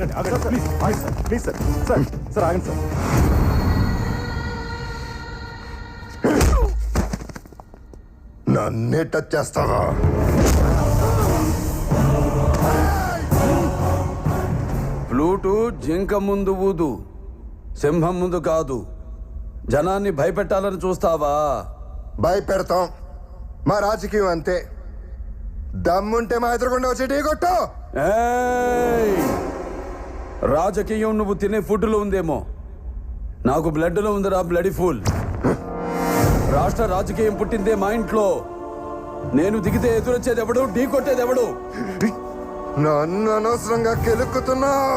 ఆగండి ఆగండి. Please please sir please sir sir sir ఆగండి సార్ నన్నే టచ్ చేస్తావా? ఫ్లూటు జింక ముందు ఊదు సింహం ముందు కాదు. జనాన్ని భయపెట్టాలని చూస్తావా? భయపెడతాం. మా రాజకీయం అంతే. దమ్ముంటే మా ఎదురుకుండా వచ్చి ఢీ కొట్టు. ఏయ్! రాజకీయం నువ్వు తినే ఫుడ్లో ఉందేమో. నాకు బ్లడ్లో ఉందిరా బ్లడీ ఫుల్. రాష్ట్ర రాజకీయం పుట్టిందే మా ఇంట్లో. నేను దిగితే ఎదురొచ్చేది ఎవడు ఢీ కొట్టేది ఎవడు? నన్ను అనవసరంగా కెలుక్కుతున్నా